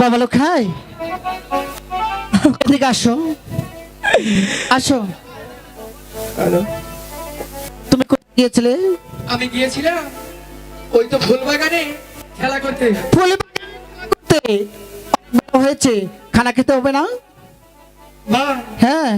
বাবা লোক খাই এদিকে আসো? আসো। তুমি কোথায় গিয়েছিলে? আমি গিয়েছিলাম ওই তো ফুল বাগানে খেলা করতে। ফুলবাগানে করতে? হয়েছে। খানা খেতে হবে না? হ্যাঁ।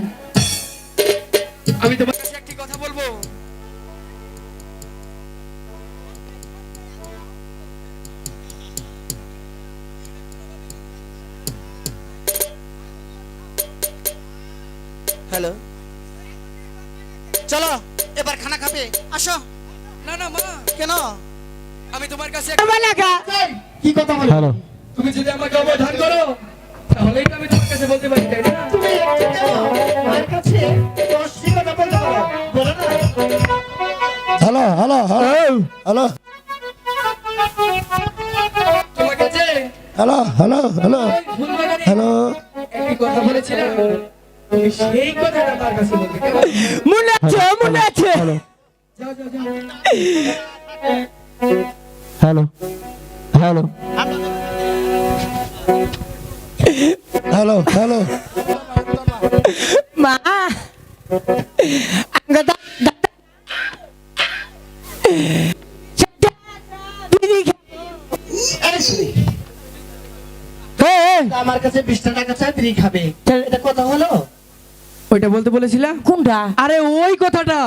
কেন? আমি তোমার কাছে কি কথা বলো? হ্যালো। তুমি যদি আমাকে অবধান করো তাহলেই তো আমি তোমার কাছে বলতে পারি তাই না? তুমি আমার কাছে দশটি কথা বলতে পারো। বলো না। Hello hello hello. হ্যালো। তোমাকে যে হ্যালো হ্যালো হ্যালো। হ্যালো। একটি কথা বলেছিলাম। তুমি সেই কথাটা আমার কাছে বলতে মনে আছে মনে আছে। যাও যাও যাও। হ্যালো হ্যালো হ্যালো হ্যালো মা আমার কাছে বিশটা টাকা চাই খাবে। এটা ওইটা বলতে বলেছিলাম কোনটা? আরে ওই কথাটা।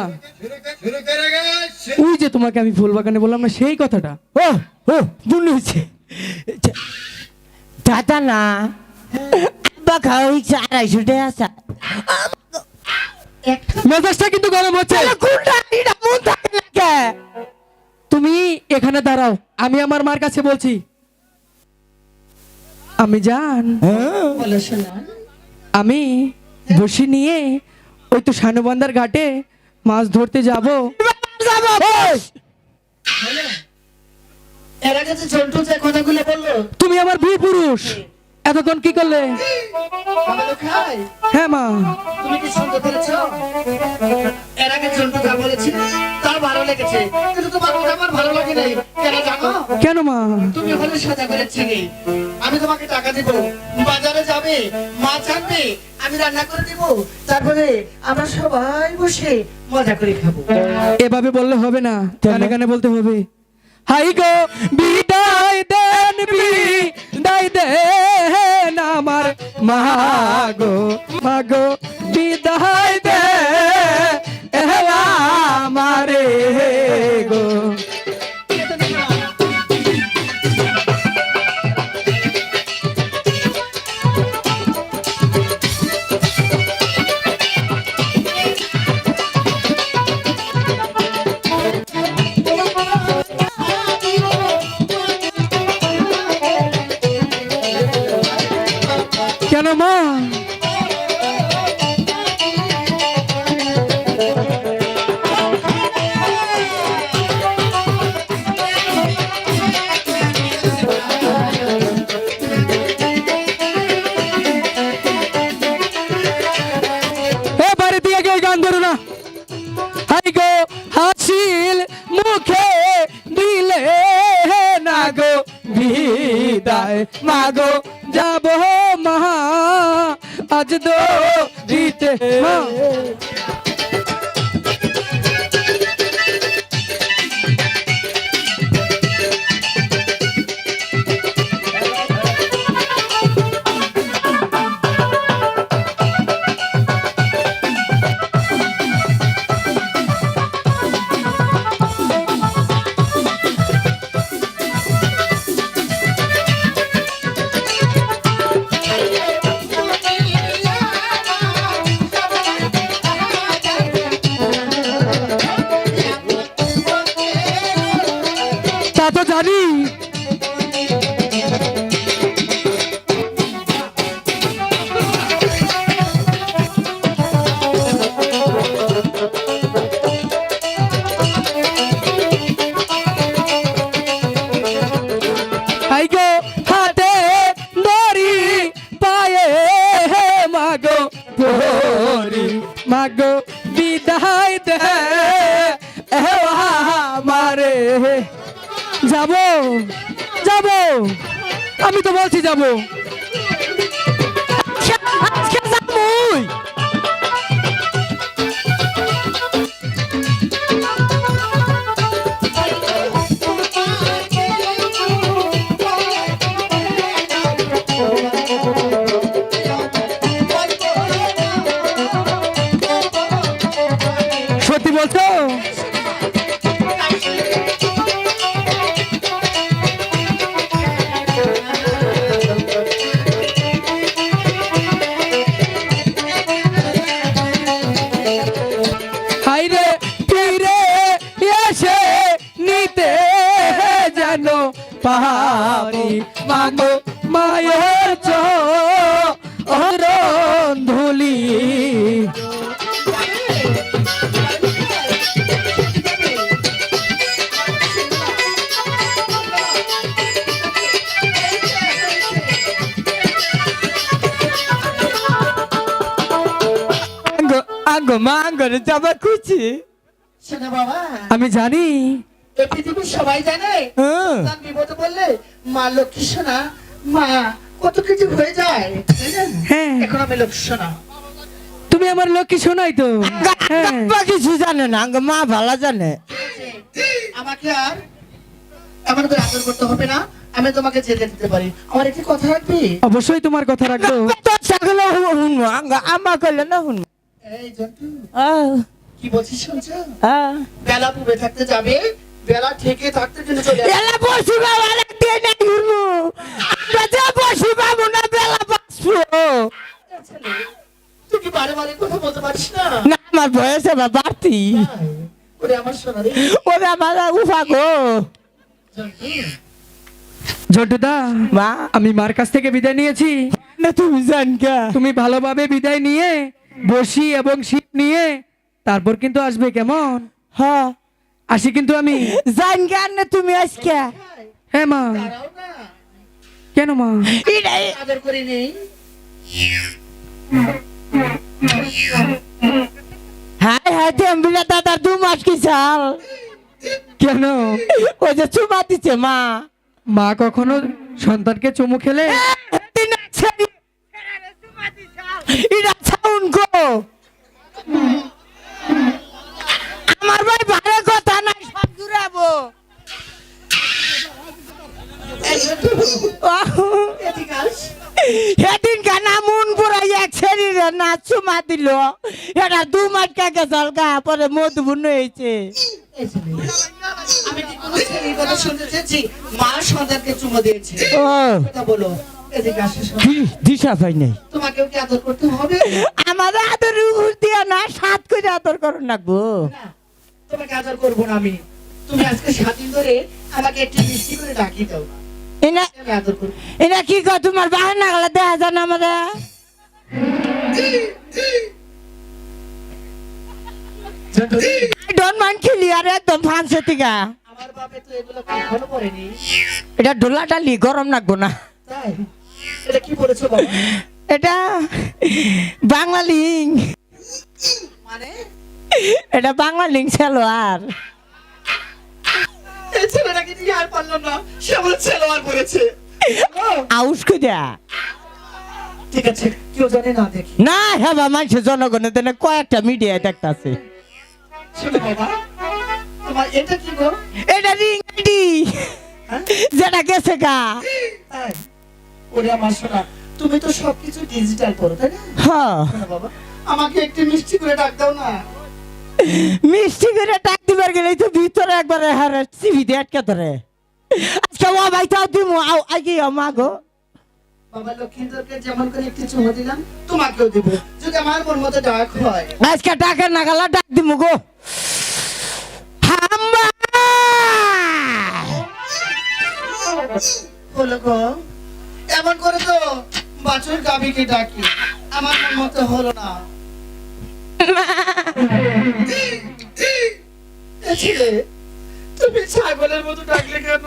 ওই যে তোমাকে আমি ফুল বাগানে বললাম না সেই কথাটা। ও ও মনে হচ্ছে। দাদা না খাওয়া হয়েছে আড়াইশো টাকা আছে মেজাজটা কিন্তু গরম হচ্ছে। কোনটা? এটা মন থাকে না কে? তুমি এখানে দাঁড়াও আমি আমার মার কাছে বলছি। আমি জান। বলো শোনা। আমি বসে নিয়ে ওই তো শানুবান্দার ঘাটে মাছ ধরতে যাব। তুমি আমার বীর পুরুষ। এতক্ষণ কি করলে? হ্যাঁ মা। তুমি কি শুনতে পেরেছ? লেগেছে কিন্তু তোমার ওটা আমার ভালো লাগে নাই। কেন জানো? কেন মা? তুমি হলে সাজা করে ছেলে আমি তোমাকে টাকা দিব বাজারে যাবে মাছ আনবে আমি রান্না করে দিব তারপরে আমরা সবাই বসে মজা করে খাব। এভাবে বললে হবে না গানে গানে বলতে হবে। হাই গো বিদায় দেন বিদায় দেন আমার মাগো মাগো বিদায় দে গো না গো বিদায় মাগো যাব মহা আজ দো দিতে জানি। গো যাব? যাব। আমি তো বলছি যাব। মাগো মায়ের চরণ ধুলি। আঙ্গো আঙ্গো মা আঙ্গরে যাবার খুঁজি শোনো বাবা। আমি জানি পৃথিবীর সবাই জানে? হ্যাঁ। বিপদে বললে মা লক্ষ্মী সোনা মা কত কিছু হয়ে যায় হ্যাঁ। এখন আমি লক্ষ্মী সোনা। তুমি আমার লক্ষ্মী শোনাই তো। হ্যাঁ। কিছু জানে না মা ভালো জানে। আমাকে আর এমন করে আদর করতে হবে না আমি তোমাকে যেতে দিতে পারি। আমার একটি কথা রাখবি? অবশ্যই তোমার কথা রাখব। তো ছাগল শুনব আমা কইলে না শুনব এই কি বলছিস শুনছো? আহ। বেলা পুবে থাকতে যাবে বেলা থেকে থাকতে কিন্তু চলে। এলা বসি বাবা রাখতে ঘুরবো। আমরা যা বসি বাবু না বেলা তুই কি বারে বারে কথা বলতে পারিস না? না আমার বয়স বাড়তি। ওরে আমার সোনা রে। ওরে আমার উফা গো ঝন্টুদা মা। আমি মার কাছ থেকে বিদায় নিয়েছি। না তুমি জান কা তুমি ভালোভাবে বিদায় নিয়ে বসি এবং শীত নিয়ে তারপর কিন্তু আসবে কেমন? হ্যাঁ। আসি কিন্তু আমি। জান কা না তুমি আজকে? হ্যাঁ মা। কেন মা? এটাই আদর করে নেই। হাই হাই তেমবিলা দাদার দু মাস কি চাল? কেন? ওই যে চুমা দিচ্ছে মা। মা কখনো সন্তানকে চুমু খেলে? এটা ছাউন গো আমার ভাই ভালো কথা নাই সব জুড়াবো এই জন্টু, এদিকে আস। সেদিন কানা মন পুরাই এক শরীরে না চুমা দিল এটা দু মাস কাকে চলকা পরে মধুবূর্ণ হয়েছে আমি কি কোনো না সাত করে আদর করো নাকবো না তোমাকে আদর করব না আমি। তুমি আজকে সাত দিন ধরে আমাকে একটু মিষ্টি করে ডাকি দাও। এনা এনা কি কর তোমার বাহার নাগলা দেখা যায় না আমাদের জন্টু, ডন মান একদম এটা ডোলা ডালি গরম লাগবো না। এটা বাঙালিং মানে? এটা সালোয়ার ছেলেটাকে নিয়ে আর পারলাম না। সে আমার ছেলোয়ার পড়েছে। আউস কইরা ঠিক আছে কেউ জানে না দেখি। না হেবা মানুষের জনগণের দেনে কয়েকটা মিডিয়া দেখতাছে। শোনো বাবা তোমার এটা কি গো? এটা রিং হ্যাঁ? যেটা গেছে গা। ওরে আমার শোনা তুমি তো সবকিছু ডিজিটাল করো তাই না? হ্যাঁ। বাবা আমাকে একটু মিষ্টি করে ডাক দাও না। মিষ্টি করে টাক দিবার গেলেই তো ভিতরে একবারে হারে সিভি দিয়ে আটকে ধরে। আজকে ও ভাই তাও দিমু আও আগে মা গো। বাবা লক্ষ্মীন্দরকে যেমন করে একটু চুমো দিলাম তোমাকেও দিব। যদি আমার মন মতো ডাক হয়। আজকে টাকা নাগালা ডাক দিমু গো। হাম্বা! হলো গো এমন করে তো বাছুর গাভীকে ডাকি। আমার মন মতো হলো না। তুমি ছাগলের মতো ডাকলে কেন?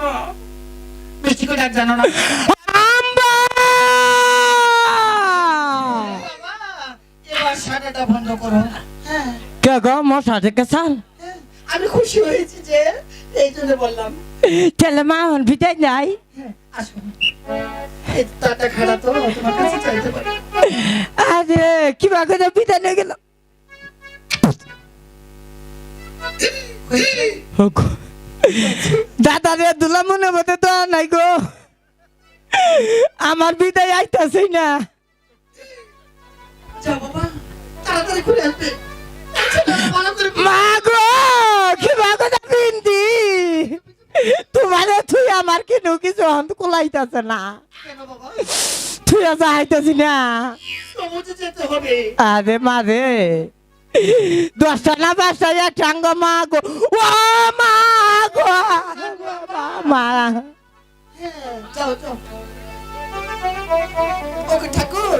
মিষ্টি করে ডাক জানো না। বন্ধ করো। হ্যাঁ। কে গো মশা থেকে চাল হ্যাঁ, আমি খুশি হয়েছি যে এই জন্য বললাম। তেলে মা হন ভিটাই নাই। হ্যাঁ আরে কি বা বিদায় নিয়ে গেল? দাদা রে দুলা মনে মতে তো নাই গো। আমার বিদায় আইতাছে না। মা গো কি বা কথা বিন্দি তোমারে তুই আমার কেন কিছু হন্ত কোলাইতাছে না। তুই আজ আইতাছি না। আরে মারে দশটা না পাঁচটা টাঙ্গ মা। গো ও মা মা ঠাকুর।